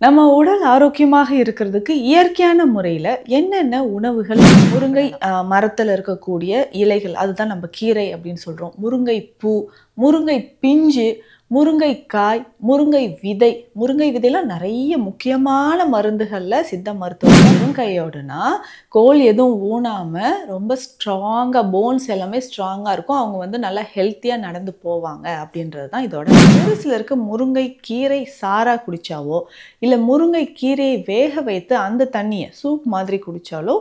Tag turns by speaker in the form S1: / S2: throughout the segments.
S1: நம்ம உடல் ஆரோக்கியமாக இருக்கிறதுக்கு இயற்கையான முறையில் என்னென்ன உணவுகள் முருங்கை மரத்தில் மரத்துல இருக்கக்கூடிய இலைகள் அதுதான் நம்ம கீரை அப்படின்னு சொல்றோம். முருங்கை பூ முருங்கை பிஞ்சு முருங்கைக்காய் முருங்கை விதை முருங்கை விதையெல்லாம் நிறைய முக்கியமான மருந்துகளில் சித்த மருத்துவம் முருங்கையோடனா கோல் எதுவும் ஊனாமல் ரொம்ப ஸ்ட்ராங்காக போன்ஸ் எல்லாமே ஸ்ட்ராங்காக இருக்கும். அவங்க வந்து நல்லா ஹெல்த்தியாக நடந்து போவாங்க அப்படின்றது தான் இதோட ஒரு சிலருக்கு முருங்கை கீரை சாராக குடித்தாவோ இல்லை முருங்கை கீரையை வேக வைத்து அந்த தண்ணியை சூப் மாதிரி குடித்தாலோ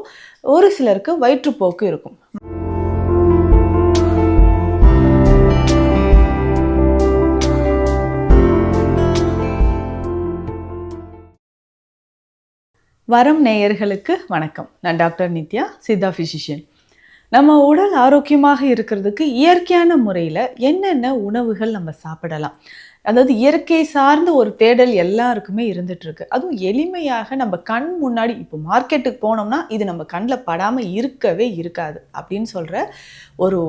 S1: ஒரு சிலருக்கு வயிற்றுப்போக்கு இருக்கும். வரம் நேயர்களுக்கு வணக்கம். நான் டாக்டர் நித்யா சித்தா ஃபிசிஷியன் நம்ம உடல் ஆரோக்கியமாக இருக்கிறதுக்கு இயற்கையான முறையில் என்னென்ன உணவுகள் நம்ம சாப்பிடலாம்? அதாவது இயற்கை சார்ந்த ஒரு தேடல் எல்லாருக்குமே இருந்துகிட்ருக்கு அதுவும் எளிமையாக நம்ம கண் முன்னாடி இப்போ மார்க்கெட்டுக்கு போனோம்னா இது நம்ம கண்ணில் படாமல் இருக்கவே இருக்காது அப்படின்னு சொல்கிற ஒரு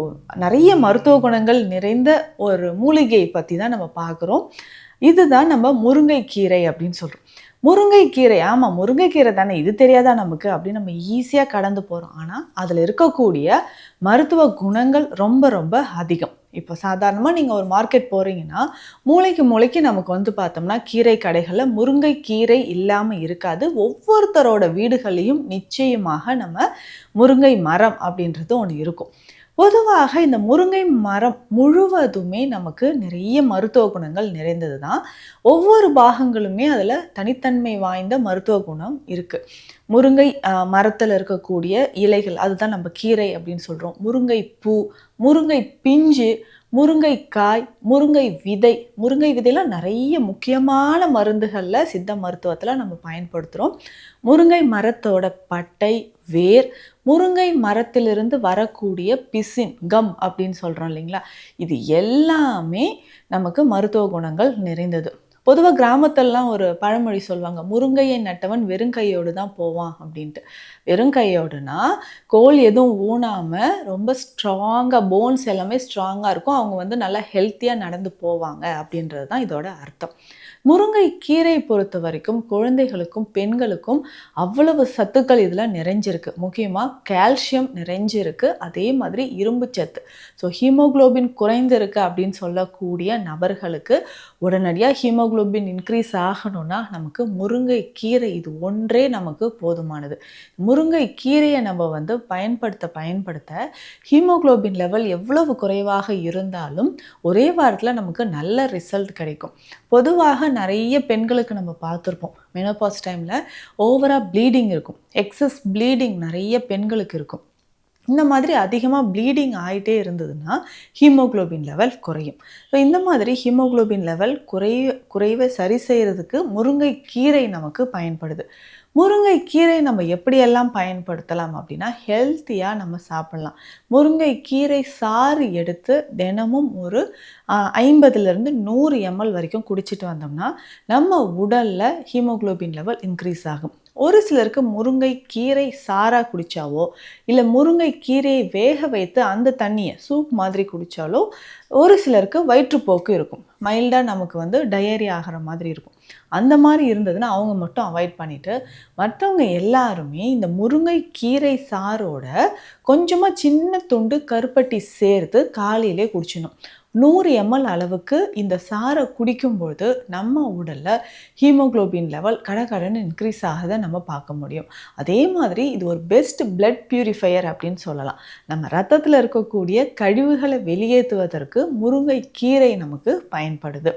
S1: நிறைய மருத்துவ குணங்கள் நிறைந்த ஒரு மூலிகையை பற்றி தான் நம்ம பார்க்குறோம். இதுதான் நம்ம முருங்கைக்கீரை அப்படின்னு சொல்கிறோம் முருங்கைக்கீரை ஆமாம் முருங்கைக்கீரை தானே இது தெரியாதா நமக்கு? அப்படின்னு நம்ம ஈஸியாக கடந்து போகிறோம் ஆனால் அதில் இருக்கக்கூடிய மருத்துவ குணங்கள் ரொம்ப ரொம்ப அதிகம். இப்போ சாதாரணமாக நீங்கள் ஒரு மார்க்கெட் போகிறீங்கன்னா மூளைக்கு மூளைக்கு நமக்கு வந்து பார்த்தோம்னா கீரை கடைகளில் முருங்கை கீரை இல்லாமல் இருக்காது. ஒவ்வொருத்தரோட வீடுகளையும் நிச்சயமாக நம்ம முருங்கை மரம் அப்படின்றது ஒன்று இருக்கும். பொதுவாக இந்த முருங்கை மரம் முழுவதுமே நமக்கு நிறைய மருத்துவ குணங்கள் நிறைந்தது தான் ஒவ்வொரு பாகங்களுமே அதில் தனித்தன்மை வாய்ந்த மருத்துவ குணம் இருக்குது முருங்கை மரத்தில் இருக்கக்கூடிய இலைகள் அதுதான் நம்ம கீரை அப்படின்னு சொல்கிறோம் முருங்கை பூ முருங்கை பிஞ்சு முருங்கைக்காய் முருங்கை விதை. முருங்கை விதையெல்லாம் நிறைய முக்கியமான மருந்துகளில் சித்த மருத்துவத்தில் நம்ம பயன்படுத்துகிறோம் முருங்கை மரத்தோட பட்டை வேர் முருங்கை மரத்திலிருந்து வரக்கூடிய பிசின் கம் அப்படின்னு சொல்கிறோம் இல்லைங்களா? இது எல்லாமே நமக்கு மருத்துவ குணங்கள் நிறைந்தது. பொதுவாக கிராமத்திலலாம் ஒரு பழமொழி சொல்லுவாங்க முருங்கையை நட்டவன் வெறுங்கையோடு தான் போவான் அப்படின்ட்டு. வெறுங்கையோடுனா கோல் எதுவும் ஊனாமல் ரொம்ப ஸ்ட்ராங்காக போன்ஸ் எல்லாமே ஸ்ட்ராங்காக இருக்கும் அவங்க வந்து நல்லா ஹெல்த்தியாக நடந்து போவாங்க அப்படின்றது தான் இதோட அர்த்தம். முருங்கை கீரை பொறுத்த வரைக்கும் குழந்தைகளுக்கும் பெண்களுக்கும் அவ்வளவு சத்துக்கள் இதில் நிறைஞ்சிருக்கு. முக்கியமாக கால்சியம் நிறைஞ்சிருக்கு அதே மாதிரி இரும்பு சத்து. ஸோ ஹீமோகுளோபின் குறைந்திருக்கு அப்படின்னு சொல்லக்கூடிய நபர்களுக்கு உடனடியாக ஹீமோகுளோபின் இன்க்ரீஸ் ஆகணும்னா நமக்கு முருங்கை கீரை இது ஒன்றே நமக்கு போதுமானது. முருங்கை கீரையை நம்ம வந்து பயன்படுத்த பயன்படுத்த ஹீமோகுளோபின் லெவல் எவ்வளவு குறைவாக இருந்தாலும் ஒரே வாரத்தில் நமக்கு நல்ல ரிசல்ட் கிடைக்கும். பொதுவாக நிறைய பெண்களுக்கு நம்ம பார்த்துருப்போம். மெனோபாஸ் டைமில் ஓவராக ப்ளீடிங் இருக்கும். எக்ஸஸ் ப்ளீடிங் நிறைய பெண்களுக்கு இருக்கும். இந்த மாதிரி அதிகமாக ப்ளீடிங் ஆகிட்டே இருந்ததுன்னா ஹீமோகுளோபின் லெவல் குறையும். ஸோ இந்த மாதிரி ஹீமோக்ளோபின் லெவல் குறை குறைவை சரி செய்கிறதுக்கு முருங்கை கீரை நமக்கு பயன்படுது. முருங்கை கீரை நம்ம எப்படியெல்லாம் பயன்படுத்தலாம் அப்படின்னா ஹெல்த்தியாக நம்ம சாப்பிட்லாம். முருங்கை கீரை சாறு எடுத்து தினமும் ஒரு ஐம்பதுலேருந்து நூறு எம்எல் வரைக்கும் குடிச்சிட்டு வந்தோம்னா நம்ம உடலில் ஹீமோகுளோபின் லெவல் இன்க்ரீஸ் ஆகும். ஒரு சிலருக்கு முருங்கை கீரை சாரா குடித்தாவோ இல்லை முருங்கை கீரையை வேக வைத்து அந்த தண்ணியை சூப் மாதிரி குடித்தாலோ ஒரு சிலருக்கு வயிற்றுப்போக்கு இருக்கும். மைல்டாக நமக்கு வந்து டயரி ஆகிற மாதிரி இருக்கும். அந்த மாதிரி இருந்ததுன்னா அவங்க மட்டும் அவாய்ட் பண்ணிவிட்டு மற்றவங்க எல்லாருமே இந்த முருங்கை கீரை சாரோட கொஞ்சமாக சின்ன துண்டு கருப்பட்டி சேர்த்து காலையிலே குடிச்சிடணும். நூறு எம்எல் அளவுக்கு இந்த சாரை குடிக்கும்போது நம்ம உடலில் ஹீமோகுளோபின் லெவல் கடகடன்னு இன்க்ரீஸ் ஆகதை நம்ம பார்க்க முடியும். அதே மாதிரி இது ஒரு பெஸ்ட் பிளட் பியூரிஃபையர் அப்படின்னு சொல்லலாம். நம்ம ரத்தத்தில் இருக்கக்கூடிய கழிவுகளை வெளியேற்றுவதற்கு முருங்கை கீரை நமக்கு பயன்படுது.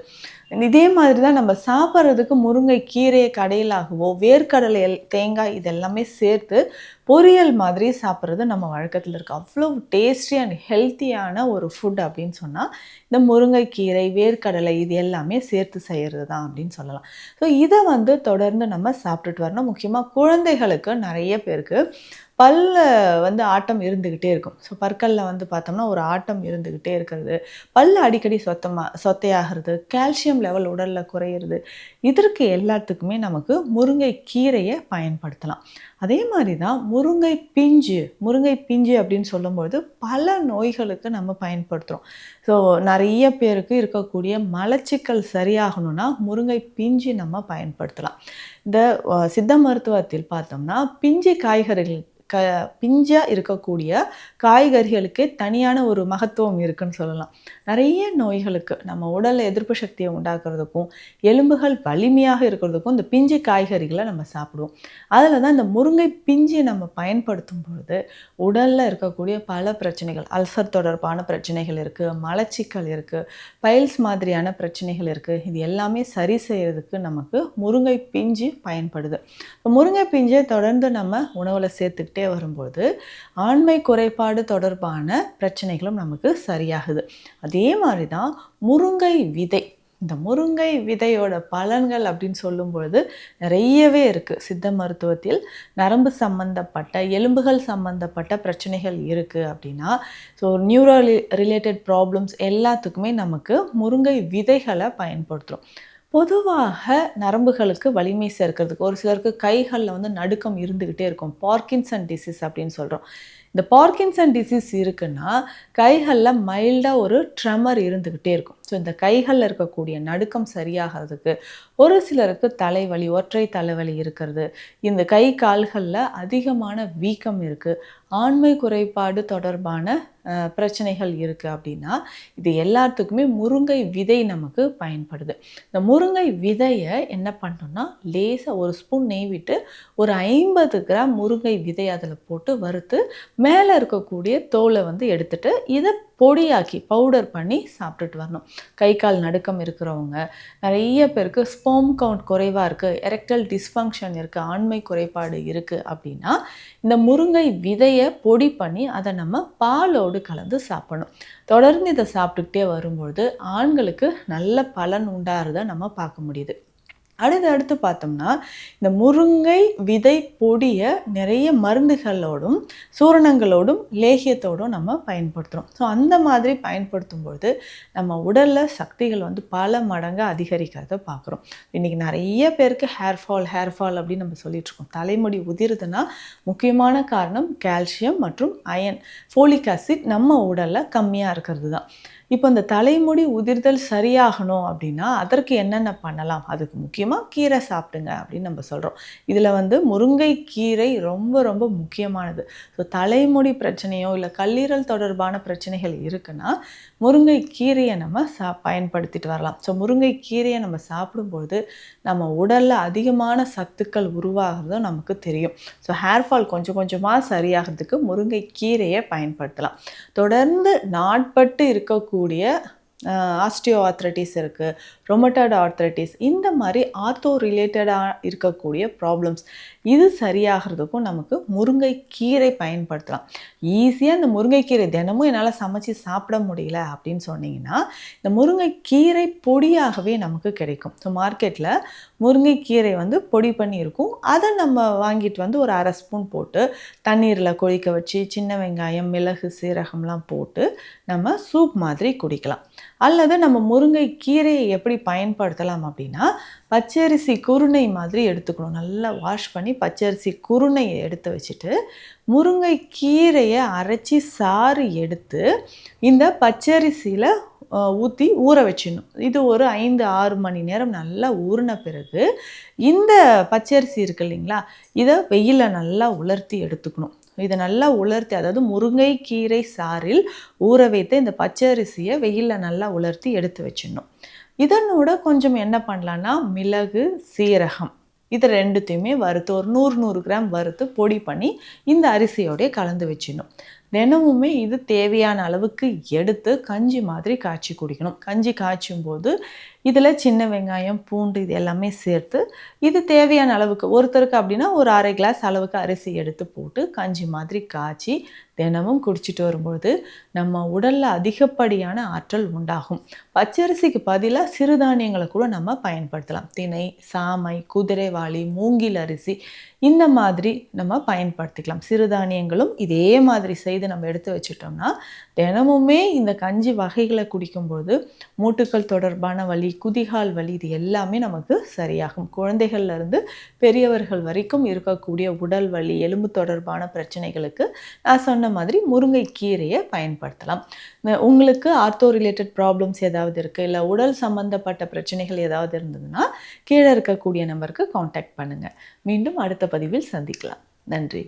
S1: இதே மாதிரி தான் நம்ம சாப்பிட்றதுக்கு முருங்கை கீரையை கடையிலாகவோ வேர்க்கடலை எல்- தேங்காய் இதெல்லாமே சேர்த்து பொரியல் மாதிரி சாப்பிட்றது நம்ம வழக்கத்தில் இருக்குது அவ்வளோ டேஸ்டி அண்ட் ஹெல்த்தியான ஒரு ஃபுட் அப்படின்னு சொன்னால் இந்த முருங்கைக்கீரை வேர்க்கடலை இது எல்லாமே சேர்த்து செய்கிறது தான் அப்படின்னு சொல்லலாம். ஸோ இதை வந்து தொடர்ந்து நம்ம சாப்பிட்டுட்டு வரணும். முக்கியமாக குழந்தைகளுக்கு நிறைய பேருக்கு பல்ல வந்து ஆட்டம் இருந்துக்கிட்டே இருக்கும். ஸோ பற்களில் வந்து பார்த்தோம்னா ஒரு ஆட்டம் இருந்துக்கிட்டே இருக்கிறது. பல் அடிக்கடி சொத்தமாக சொத்தையாகிறது கால்சியம் லெவல் உடலில் குறையிறது. இதற்கு எல்லாத்துக்குமே நமக்கு முருங்கை கீரையை பயன்படுத்தலாம். அதே மாதிரி தான் முருங்கை பிஞ்சு முருங்கை பிஞ்சு அப்படின்னு சொல்லும்பொழுது பல நோய்களுக்கு நம்ம பயன்படுத்துகிறோம் ஸோ நிறைய பேருக்கு இருக்கக்கூடிய மலச்சிக்கல் சரியாகணும்னா முருங்கை பிஞ்சு நம்ம பயன்படுத்தலாம். இந்த சித்த மருத்துவத்தில் பார்த்தோம்னா பிஞ்சு காய்கறிகள் க பிஞ்சாக இருக்கக்கூடிய காய்கறிகளுக்கு தனியான ஒரு மகத்துவம் இருக்குன்னு சொல்லலாம். நிறைய நோய்களுக்கு நம்ம உடல் எதிர்ப்பு சக்தியை உண்டாக்குறதுக்கும் எலும்புகள் வலிமையாக இருக்கிறதுக்கும் இந்த பிஞ்சு காய்கறிகளை நம்ம சாப்பிடுவோம். அதில் தான் இந்த முருங்கை பிஞ்சு நம்ம பயன்படுத்தும் பொழுது உடலில் இருக்கக்கூடிய பல பிரச்சனைகள் அல்சர் தொடர்பான பிரச்சனைகள் இருக்குது மலச்சிக்கல் இருக்குது பைல்ஸ் மாதிரியான பிரச்சனைகள் இருக்குது இது எல்லாமே சரி செய்கிறதுக்கு நமக்கு முருங்கை பிஞ்சு பயன்படுது. இப்போ முருங்கை பிஞ்சை தொடர்ந்து நம்ம உணவில் சேர்த்துக்கிட்டே வரும்போது ஆண்மை குறைபாடு தொடர்பான பிரச்சனைகளும் நமக்கு சரியாகுது. அதே மாதிரி தான் முருங்கை விதை. இந்த முருங்கை விதையோட பலன்கள் அப்படின்னு சொல்லும் பொழுது நிறையவே இருக்குது சித்த மருத்துவத்தில் நரம்பு சம்பந்தப்பட்ட எலும்புகள் சம்பந்தப்பட்ட பிரச்சனைகள் இருக்குது அப்படின்னா ஸோ நியூரோ ரிலேட்டட் ப்ராப்ளம்ஸ் எல்லாத்துக்குமே நமக்கு முருங்கை விதைகளை பயன்படுத்துகிறோம் பொதுவாக நரம்புகளுக்கு வலிமை சேர்க்கிறதுக்கு ஒரு சிலருக்கு கைகளில் வந்து நடுக்கம் இருந்துக்கிட்டே இருக்கும். பார்க்கின்சன் டிசீஸ் அப்படின்னு சொல்கிறோம் இந்த பார்க்கின்சன் டிசீஸ் இருக்குன்னா கைகளில் மைல்டாக ஒரு ட்ரெமர் இருந்துக்கிட்டே இருக்கும். ஸோ இந்த கைகளில் இருக்கக்கூடிய நடுக்கம் சரியாகிறதுக்கு ஒரு சிலருக்கு தலைவலி ஒற்றை தலைவலி இருக்கிறது. இந்த கை கால்களில் அதிகமான வீக்கம் இருக்குது ஆண்மை குறைபாடு தொடர்பான பிரச்சனைகள் இருக்குது அப்படின்னா இது எல்லாத்துக்குமே முருங்கை விதை நமக்கு பயன்படுது. இந்த முருங்கை விதையை என்ன பண்ணோம்னா லேசாக ஒரு ஸ்பூன் நெய் விட்டு ஒரு ஐம்பது கிராம் முருங்கை விதை அதில் போட்டு வறுத்து மேலே இருக்கக்கூடிய தோலை வந்து எடுத்துட்டு இதை பொடியாக்கி பவுடர் பண்ணி சாப்பிட்டுட்டு வரணும். கை கால் நடுக்கம் இருக்கிறவங்க நிறைய பேருக்கு ஸ்போம் கவுண்ட் குறைவாக இருக்குது எரெக்டல் டிஸ்ஃபங்க்ஷன் இருக்குது ஆண்மை குறைபாடு இருக்குது அப்படின்னா இந்த முருங்கை விதையை பொடி பண்ணி அதை நம்ம பாலோடு கலந்து சாப்பிடணும். தொடர்ந்து இதை சாப்பிட்டுக்கிட்டே வரும்பொழுது ஆண்களுக்கு நல்ல பலன் உண்டாகிறத நம்ம பார்க்க முடியுது. அடுத்து அடுத்து பார்த்தோம்னா இந்த முருங்கை விதை பொடியை நிறைய மருந்துகளோடும் சூரணங்களோடும் லேகியத்தோடும் நம்ம பயன்படுத்துகிறோம் ஸோ அந்த மாதிரி பயன்படுத்தும் பொழுது நம்ம உடலில் சக்திகள் வந்து பல மடங்கு அதிகரிக்கிறத பார்க்குறோம். இன்றைக்கி நிறைய பேருக்கு ஹேர் ஃபால் ஹேர் ஃபால் அப்படின்னு நம்ம சொல்லிகிட்ருக்கோம் இருக்கோம். தலைமுடி உதிருதுன்னா முக்கியமான காரணம் கால்சியம் மற்றும் அயன் ஃபோலிக் ஆசிட் நம்ம உடலில் கம்மியாக இருக்கிறது தான். இப்போ இந்த தலைமுடி உதிர்தல் சரியாகணும் அப்படின்னா அதற்கு என்னென்ன பண்ணலாம்? அதுக்கு முக்கியமாக கீரை சாப்பிடுங்க அப்படின்னு நம்ம சொல்கிறோம் இதில் வந்து முருங்கை கீரை ரொம்ப ரொம்ப முக்கியமானது. ஸோ தலைமுடி பிரச்சனையோ இல்லை கல்லீரல் தொடர்பான பிரச்சனைகள் இருக்குன்னா முருங்கை கீரையை நம்ம சா பயன்படுத்திட்டு வரலாம். ஸோ முருங்கை கீரையை நம்ம சாப்பிடும்போது நம்ம உடலில் அதிகமான சத்துக்கள் உருவாகிறதும் நமக்கு தெரியும். ஸோ ஹேர் ஃபால் கொஞ்சம் கொஞ்சமாக சரியாகிறதுக்கு முருங்கை கீரையை பயன்படுத்தலாம். தொடர்ந்து நாட்பட்டு இருக்கக்கூடிய 蝴蝶 ஆஸ்டியோ ஆர்த்ரட்டிஸ் இருக்குது ரொமட்டாய்டு ஆர்த்ரட்டிஸ் இந்த மாதிரி ஆர்த்தோ ரிலேட்டடாக இருக்கக்கூடிய ப்ராப்ளம்ஸ் இது சரியாகிறதுக்கும் நமக்கு முருங்கை கீரை பயன்படுத்தலாம் ஈஸியாக இந்த முருங்கைக்கீரை தினமும் என்னால் சமைச்சு சாப்பிட முடியல அப்படின்னு சொன்னீங்கன்னா இந்த முருங்கைக்கீரை பொடியாகவே நமக்கு கிடைக்கும். ஸோ மார்க்கெட்டில் முருங்கைக்கீரை வந்து பொடி பண்ணி இருக்கும் அதை நம்ம வாங்கிட்டு வந்து ஒரு அரை ஸ்பூன் போட்டு தண்ணீரில் கொதிக்க வச்சு சின்ன வெங்காயம் மிளகு சீரகம்லாம் போட்டு நம்ம சூப் மாதிரி குடிக்கலாம். அல்லது நம்ம முருங்கை கீரையை எப்படி பயன்படுத்தலாம் அப்படின்னா பச்சரிசி குருணை மாதிரி எடுத்துக்கணும். நல்லா வாஷ் பண்ணி பச்சரிசி குருணையை எடுத்து வச்சுட்டு முருங்கை கீரையை அரைச்சி சாறு எடுத்து இந்த பச்சரிசியில் ஊற்றி ஊற வச்சிடணும். இது ஒரு ஐந்து ஆறு மணி நேரம் நல்லா ஊறின பிறகு இந்த பச்சரிசி இருக்கு இல்லைங்களா இதை வெயிலில் நல்லா உலர்த்தி எடுத்துக்கணும். இதை நல்லா உலர்த்தி அதாவது முருங்கை கீரை சாறில் ஊற வைத்து இந்த பச்சரிசியை வெயிலில் நல்லா உலர்த்தி எடுத்து வச்சிடணும். இதனோட கொஞ்சம் என்ன பண்ணலான்னா மிளகு சீரகம் இது ரெண்டுத்தையுமே வறுத்து ஒரு நூறு நூறு கிராம் வறுத்து பொடி பண்ணி இந்த அரிசியோடய கலந்து வச்சிடணும். தினமுமே இது தேவையான அளவுக்கு எடுத்து கஞ்சி மாதிரி காய்ச்சி குடிக்கணும். கஞ்சி காய்ச்சும் போது இதில் சின்ன வெங்காயம் பூண்டு இது எல்லாமே சேர்த்து இது தேவையான அளவுக்கு ஒருத்தருக்கு அப்படின்னா ஒரு அரை கிளாஸ் அளவுக்கு அரிசி எடுத்து போட்டு கஞ்சி மாதிரி காய்ச்சி தினமும் குடிச்சிட்டு வரும்பொழுது நம்ம உடலில் அதிகப்படியான ஆற்றல் உண்டாகும். பச்சரிசிக்கு பதிலாக சிறுதானியங்களை கூட நம்ம பயன்படுத்தலாம். திணை சாமை குதிரைவாளி மூங்கில் அரிசி இந்த மாதிரி நம்ம பயன்படுத்திக்கலாம். சிறுதானியங்களும் இதே மாதிரி செய்து நம்ம எடுத்து வச்சிட்டோம்னா தினமுமே இந்த கஞ்சி வகைகளை குடிக்கும்போது மூட்டுக்கள் தொடர்பான வலி குதிகால் வலி இது எல்லாமே நமக்கு சரியாகும். குழந்தைகள்லேருந்து பெரியவர்கள் வரைக்கும் இருக்கக்கூடிய உடல் வலி எலும்பு தொடர்பான பிரச்சனைகளுக்கு நான் சொன்ன மாதிரி முருங்கை கீரையை பயன்படுத்தலாம். உங்களுக்கு ஆர்த்தோ ரிலேட்டட் ப்ராப்ளம்ஸ் ஏதாவது இருக்குது இல்லை உடல் சம்மந்தப்பட்ட பிரச்சனைகள் ஏதாவது இருந்ததுன்னா கீழே இருக்கக்கூடிய நம்பருக்கு காண்டாக்ட் பண்ணுங்கள் மீண்டும் அடுத்த பதிவில் சந்திக்கலாம். நன்றி.